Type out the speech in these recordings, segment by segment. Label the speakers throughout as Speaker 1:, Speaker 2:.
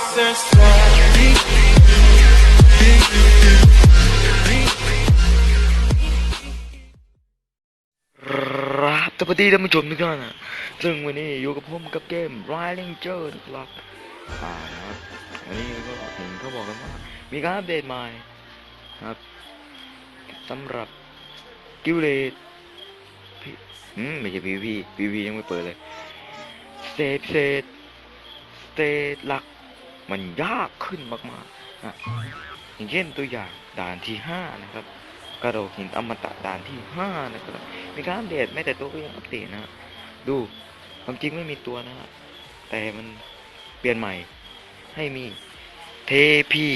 Speaker 1: ครับสวัสดีท่านผู้ชมทุกท่านนะซึ่งวันนี้อยู่กับผมกับเกม Riding j o นะครับอ่านะครับ วันนี้ก็เห็นเขาบอกกันว่า มีการอัปเดตใหม่ครับสำหรับกิวเลตพี่อืมไม่ใช่พีพีพีพียังไม่เปิดเลยเตทเซตสเตทหลัก มันยากขึ้นมากๆนะอย่างเช่นตัวอย่างด่านที่ห้านะครับกระโดดหินอมตะด่านที่ห้านะครับ มีการอัปเดตแม้แต่ตัวก็ยังอัปเดตนะ ดูความจริงไม่มีตัวนะฮะแต่มันเปลี่ยนใหม่ ให้มีเทพี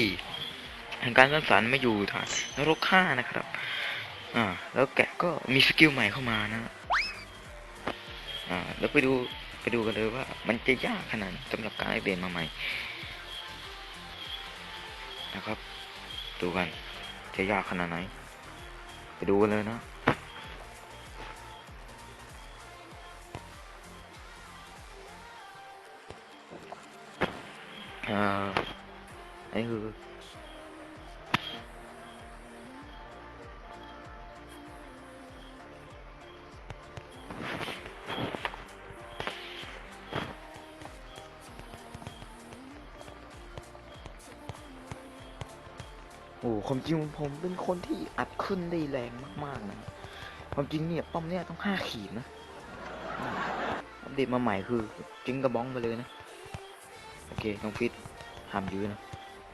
Speaker 1: แห่งการสร้างสรรค์มาอยู่ฐานนรกฆ่านะครับ อ่า แล้วแกะก็มีสกิลใหม่เข้ามานะ อ่า แล้วไปดูไปดูกันเลยว่ามันจะยากขนาดสำหรับการอัปเดตมาใหม่ นะครับ ดูกัน จะยากขนาดไหน ไปดูกันเลยนะอ่าอันนี้คือ อ้ความจริงผมเป็นคนที่อัดขึ้นได้แรงมากๆนะความจริงเนี่ยป้อมเนี่ยต้องห้าขีดนะอัปเดตมาใหม่คือจิงกระบ้องไปเลยนะ โอเคน้องฟิตห้ามยื้อนะ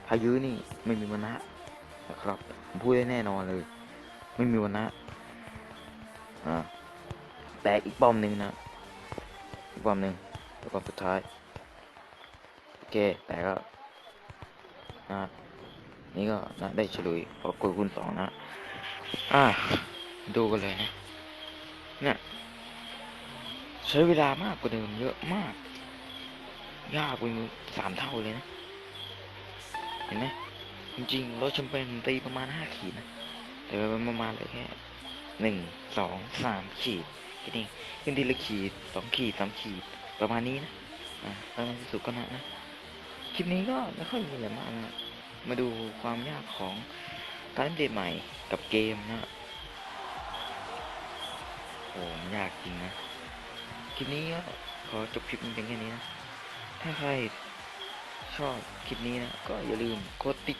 Speaker 1: ถ้ายื้อนี่ไม่มีวันนะนะครับผมพูดได้แน่นอนเลย ไม่มีวันนะอ่าแต่อีกป้อมหนึ่งนะอีกป้อมหนึ่งแล้วป้อมสุดท้ายโอเคแต่ก็นะ นี่ก็นะได้เฉลยพอกดคูณสองนะอ่าดูกันเลยนะเนี่ยใช้เวลามากกว่าเดิมเยอะมาก ยากกว่าสามเท่าเลยนะ เห็นไหมจริงๆรถแชมเปญตีประมาณห้าขีดนะแต่มันประมาณเลยแค่หนึ่งสองสามขีดแค่นี้ขึ้นทีละขีดสองขีดสามขีดประมาณนี้นะอ่าแล้วในที่สุดก็นะนะคลิปนี้ก็ไม่ค่อยมีอะไรมากนะ มาดูความยากของการอัปเดตใหม่กับเกมนะโอ้ยากจริงนะ คลิปนี้ก็ขอจบคลิปนี้เพียงแค่นี้นะ ถ้าใครชอบคลิปนี้นะ ก็อย่าลืมกดติด